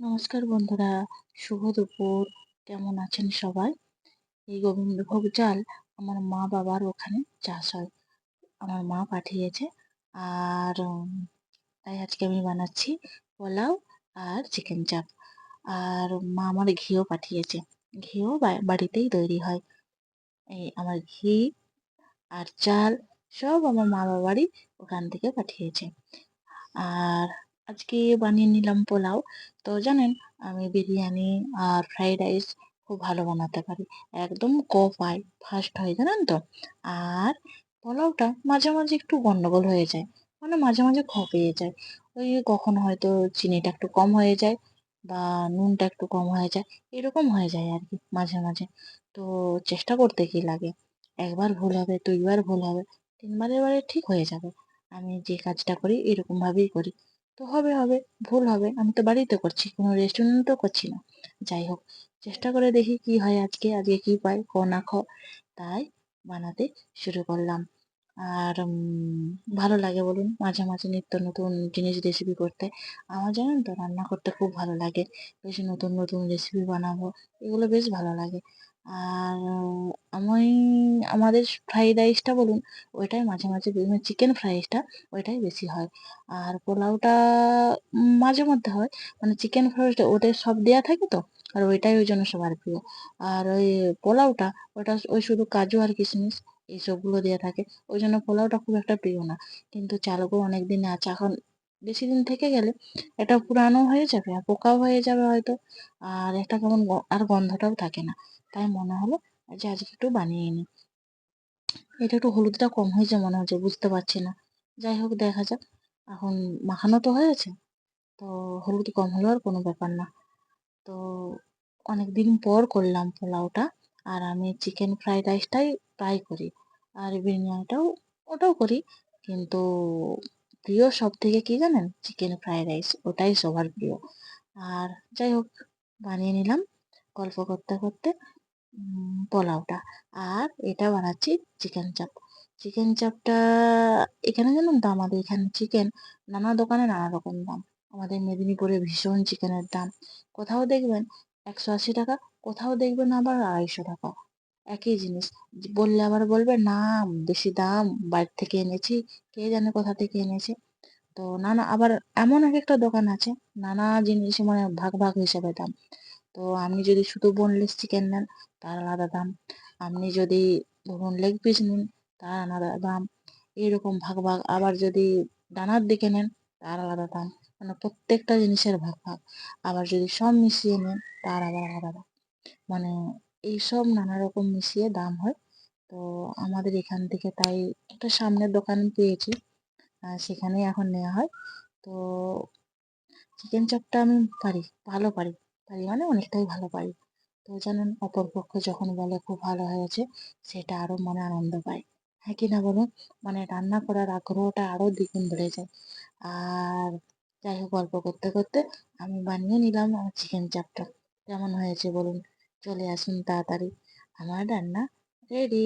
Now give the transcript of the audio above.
নমস্কার বন্ধুরা, শুভ দুপুর। কেমন আছেন সবাই? এই গোবিন্দভোগ চাল আমার মা বাবার ওখানে চাষ হয়। আমার মা পাঠিয়েছে আর তাই আজকে আমি বানাচ্ছি পোলাও আর চিকেন চাপ। আর মা আমার ঘিও পাঠিয়েছে। ঘিও বাড়িতেই তৈরি হয়। এই আমার ঘি আর চাল সব আমার মা বাবারই ওখান থেকে পাঠিয়েছে। আর আজকে বানিয়ে নিলাম পোলাও। তো জানেন, আমি বিরিয়ানি আর ফ্রাইড রাইস খুব ভালো বানাতে পারি। একদম ক পাই ফার্স্ট হয়, জানেন তো? আর পোলাওটা মাঝে মাঝে একটু গন্ডগোল হয়ে যায় মানে মাঝে মাঝে খপিয়ে যায়। ওই কখন হয়তো চিনিটা একটু কম হয়ে যায় বা নুনটা একটু কম হয়ে যায়, এরকম হয়ে যায় আর কি মাঝে মাঝে। তো চেষ্টা করতে কি লাগে? একবার ভুল হবে, দুইবার ভুল হবে তিনবার এবারে ঠিক হয়ে যাবে। আমি যে কাজটা করি, এরকমভাবেই করি। তো হবে হবে, ভুল হবে। আমি তো বাড়িতে করছি, কোনো রেস্টুরেন্টেও করছি না। যাই হোক, চেষ্টা করে দেখি কি হয় আজকে আজকে কি পাই ক না খ, তাই বানাতে শুরু করলাম। আর ভালো লাগে বলুন, মাঝে মাঝে নিত্য নতুন জিনিস রেসিপি করতে। আমার জানেন তো, রান্না করতে খুব ভালো লাগে। বেশ নতুন নতুন রেসিপি বানাবো, এগুলো বেশ ভালো লাগে। আর, আমি, আমাদের ফ্রাইড রাইসটা বলুন, ওইটাই মাঝে মাঝে বিভিন্ন চিকেন ফ্রাইসটা, ওইটাই বেশি হয়। আর পোলাওটা মাঝে মধ্যে হয় মানে চিকেন ফ্রাইসটা ওটাই সব দেওয়া থাকে তো, আর ওইটাই ওই জন্য সবার প্রিয়। আর ওই পোলাওটা, ওটা ওই শুধু কাজু আর কিশমিশ এইসবগুলো দেওয়া থাকে, ওই জন্য পোলাওটা খুব একটা প্রিয় না। কিন্তু চালগুলো অনেক দিন আছে, এখন বেশি দিন থেকে গেলে এটা পুরানো হয়ে যাবে আর পোকাও হয়ে যাবে হয়তো। আর একটা কেমন আর গন্ধটাও থাকে না। তাই মনে হলো যে আজকে একটু বানিয়ে নিই। এটা একটু হলুদটা কম হয়েছে মনে হচ্ছে, বুঝতে পারছি না। যাই হোক, দেখা যাক। এখন মাখানো তো হয়েছে, তো হলুদ কম হলেও আর কোনো ব্যাপার না। তো অনেক দিন পর করলাম পোলাওটা আর আমি চিকেন ফ্রাইড রাইসটাই ট্রাই করি। আর বিরিয়ানিটাও, ওটাও করি। কিন্তু প্রিয় সব থেকে কী জানেন? চিকেন ফ্রাইড রাইস ওটাই সবার প্রিয়। আর যাই হোক, বানিয়ে নিলাম গল্প করতে করতে পোলাওটা। আর এটা বানাচ্ছি চিকেন চাপ চিকেন চাপটা এখানে জানেন তো আমাদের এখানে চিকেন নানা দোকানে নানা রকম দাম। আমাদের মেদিনীপুরে ভীষণ চিকেনের দাম। কোথাও দেখবেন একশো আশি টাকা, কোথাও দেখবেন আবার আড়াইশো টাকা। একই জিনিস। বললে আবার বলবে, না, বেশি দাম বাইরে থেকে এনেছি। কে জানে কোথা থেকে এনেছে? তো নানা, আবার এমন এক একটা দোকান আছে, নানা জিনিস মানে ভাগ ভাগ হিসাবে দাম। তো আপনি যদি শুধু বোনলেস চিকেন নেন, তার আলাদা দাম। আপনি যদি ধরুন লেগ পিস নিন, তার আলাদা দাম। এইরকম ভাগ ভাগ। আবার যদি ডানার দিকে নেন, তার আলাদা দাম। মানে প্রত্যেকটা জিনিসের ভাগ ভাগ। আবার যদি সব মিশিয়ে নেন, তার আবার আলাদা দাম। মানে এইসব নানা রকম মিশিয়ে দাম হয়। তো আমাদের এখান থেকে তাই একটা সামনের দোকান পেয়েছি। সেখানেই এখন নেওয়া হয়। তো চিকেন চপটা আমি পারি, ভালো পারি। পারি মানে অনেকটাই ভালো পারি। তো জানেন, অপরপক্ষ যখন বলে খুব ভালো হয়েছে, সেটা আরও মনে আনন্দ পায়। হ্যাঁ কি না বলুন? মানে রান্না করার আগ্রহটা আরও দ্বিগুণ বেড়ে যায়। আর যাই হোক, গল্প করতে করতে আমি বানিয়ে নিলাম আমার চিকেন চাপটা কেমন হয়েছে বলুন? চলে আসুন তাড়াতাড়ি। আমার রান্না রেডি